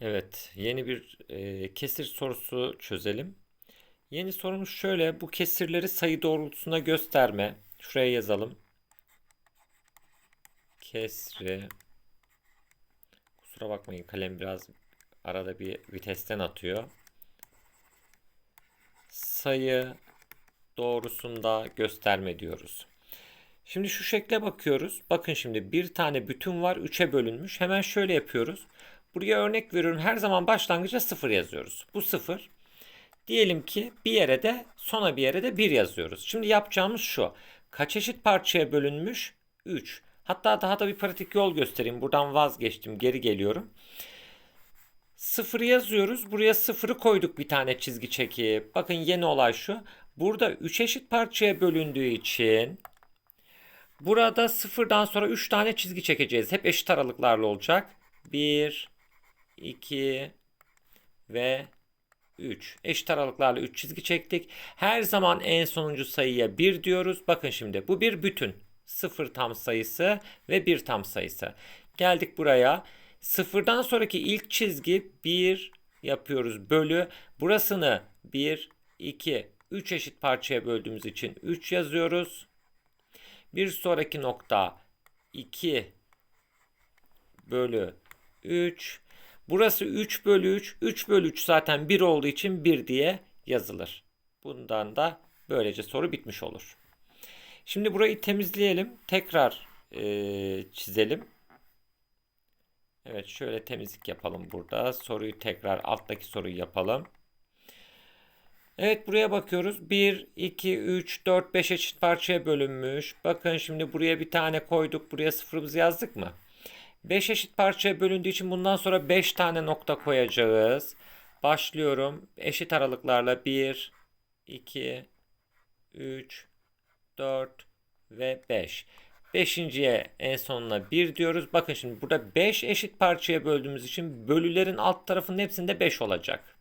Evet, yeni bir e, kesir sorusu çözelim. Yeni sorumuz şöyle, bu kesirleri sayı doğrultusunda gösterme. Şuraya yazalım. Kesri. Kusura bakmayın kalem biraz arada bir vitesten atıyor. Sayı doğrusunda gösterme diyoruz. Şimdi şu şekle bakıyoruz. Bakın şimdi bir tane bütün var 3'e bölünmüş. Hemen şöyle yapıyoruz. Buraya örnek veriyorum. Her zaman başlangıca 0 yazıyoruz. Bu 0. Diyelim ki bir yere de sona bir yere de 1 yazıyoruz. Şimdi yapacağımız şu. Kaç eşit parçaya bölünmüş? 3. Hatta daha da bir pratik yol göstereyim. Buradan vazgeçtim. Geri geliyorum. 0 yazıyoruz. Buraya 0'ı koyduk bir tane çizgi çekip. Bakın yeni olay şu. Burada 3 eşit parçaya bölündüğü için burada sıfırdan sonra 3 tane çizgi çekeceğiz. Hep eşit aralıklarla olacak. 1 2 ve 3. Eşit aralıklarla 3 çizgi çektik. Her zaman en sonuncu sayıya 1 diyoruz. Bakın şimdi bu bir bütün. 0 tam sayısı ve 1 tam sayısı. Geldik buraya. Sıfırdan sonraki ilk çizgi 1 yapıyoruz bölü. Burasını 1, 2, 3 eşit parçaya böldüğümüz için 3 yazıyoruz. Bir sonraki nokta 2 bölü 3. Burası 3 bölü 3. 3 bölü 3 zaten 1 olduğu için 1 diye yazılır. Bundan da böylece soru bitmiş olur. Şimdi burayı temizleyelim. Tekrar e, çizelim. Evet şöyle temizlik yapalım burada. Soruyu tekrar alttaki soruyu yapalım. Evet buraya bakıyoruz. 1, 2, 3, 4, 5 eşit parçaya bölünmüş. Bakın şimdi buraya bir tane koyduk. Buraya sıfırımızı yazdık mı? 5 eşit parçaya bölündüğü için bundan sonra 5 tane nokta koyacağız. Başlıyorum. Eşit aralıklarla 1, 2, 3, 4 ve 5. Beşinciye en sonuna 1 diyoruz. Bakın şimdi burada 5 eşit parçaya böldüğümüz için bölülerin alt tarafının hepsinde 5 olacak.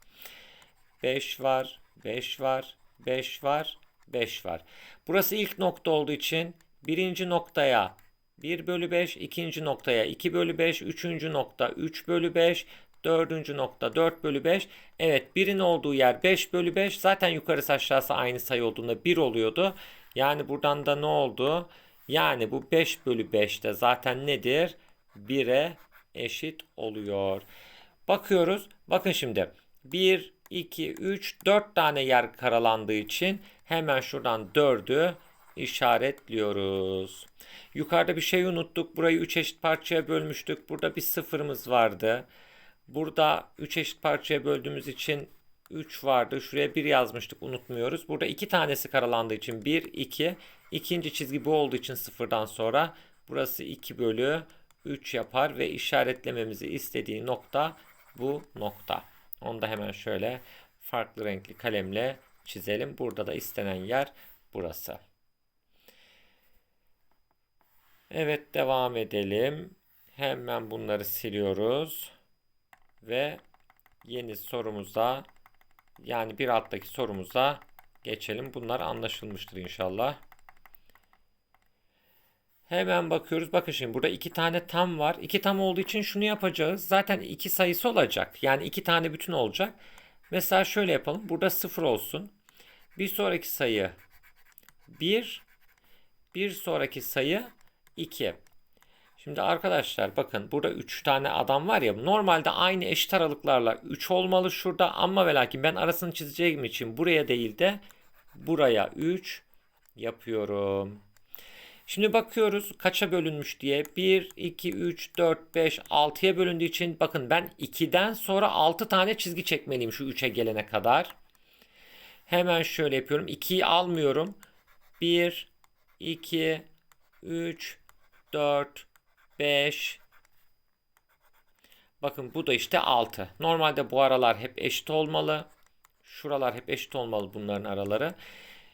5 var, 5 var, 5 var, 5 var. Burası ilk nokta olduğu için birinci noktaya 1 bölü 5, ikinci noktaya 2 bölü 5, üçüncü nokta 3 bölü 5, dördüncü nokta 4 bölü 5. Evet birin olduğu yer 5 bölü 5. Zaten yukarısı aşağısı aynı sayı olduğunda 1 oluyordu. Yani buradan da ne oldu? Yani bu 5 bölü 5'te zaten nedir? 1'e eşit oluyor. Bakıyoruz. Bakın şimdi 1, 2, 3, 4 tane yer karalandığı için hemen şuradan 4'ü işaretliyoruz. Yukarıda bir şey unuttuk. Burayı 3 eşit parçaya bölmüştük. Burada bir sıfırımız vardı. Burada 3 eşit parçaya böldüğümüz için 3 vardı. Şuraya 1 yazmıştık unutmuyoruz. Burada 2 tanesi karalandığı için 1, 2. İkinci çizgi bu olduğu için sıfırdan sonra burası 2 bölü 3 yapar ve işaretlememizi istediği nokta bu nokta. Onu da hemen şöyle farklı renkli kalemle çizelim. Burada da istenen yer burası. Evet devam edelim. Hemen bunları siliyoruz. Ve yeni sorumuza yani bir alttaki sorumuza geçelim. Bunlar anlaşılmıştır inşallah. Hemen bakıyoruz. Bakın şimdi burada iki tane tam var. İki tam olduğu için şunu yapacağız. Zaten iki sayısı olacak. Yani iki tane bütün olacak. Mesela şöyle yapalım. Burada sıfır olsun. Bir sonraki sayı 1. Bir, bir sonraki sayı 2. Şimdi arkadaşlar bakın burada 3 tane adam var ya normalde aynı eşit aralıklarla 3 olmalı şurada ama ve lakin ben arasını çizeceğim için buraya değil de buraya 3 yapıyorum. Şimdi bakıyoruz kaça bölünmüş diye. 1, 2, 3, 4, 5, 6'ya bölündüğü için bakın ben 2'den sonra 6 tane çizgi çekmeliyim şu 3'e gelene kadar. Hemen şöyle yapıyorum. 2'yi almıyorum. 1, 2, 3, 4, 5. Bakın bu da işte 6. Normalde bu aralar hep eşit olmalı. Şuralar hep eşit olmalı bunların araları.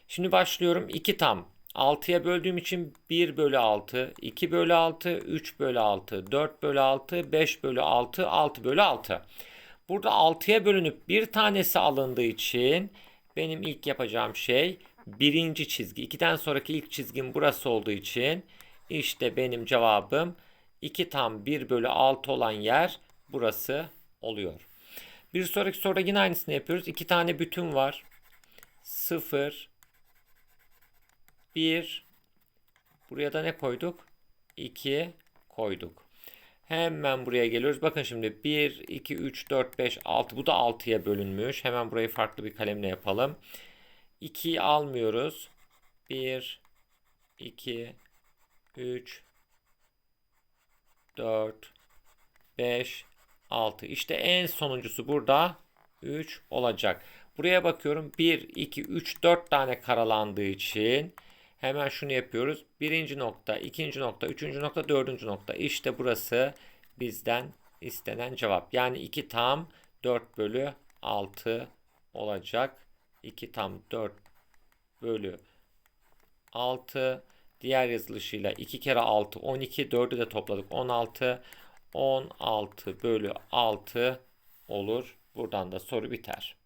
Şimdi başlıyorum. 2 tam. 6'ya böldüğüm için 1 bölü 6, 2 bölü 6, 3 bölü 6, 4 bölü 6, 5 bölü 6, 6 bölü 6. Burada 6'ya bölünüp bir tanesi alındığı için benim ilk yapacağım şey birinci çizgi. 2'den sonraki ilk çizgim burası olduğu için işte benim cevabım 2 tam 1 bölü 6 olan yer burası oluyor. Bir sonraki soruda yine aynısını yapıyoruz. İki tane bütün var. 0 1 Buraya da ne koyduk? 2 koyduk. Hemen buraya geliyoruz. Bakın şimdi 1, 2, 3, 4, 5, 6. Bu da 6'ya bölünmüş. Hemen burayı farklı bir kalemle yapalım. 2'yi almıyoruz. 1, 2, 3, 4, 5, 6. İşte en sonuncusu burada 3 olacak. Buraya bakıyorum. 1, 2, 3, 4 tane karalandığı için hemen şunu yapıyoruz. Birinci nokta, ikinci nokta, üçüncü nokta, dördüncü nokta. İşte burası bizden istenen cevap. Yani 2 tam 4 bölü 6 olacak. 2 tam 4 bölü 6. Diğer yazılışıyla 2 kere 6 12. 4'ü de topladık 16. 16 bölü 6 olur. Buradan da soru biter.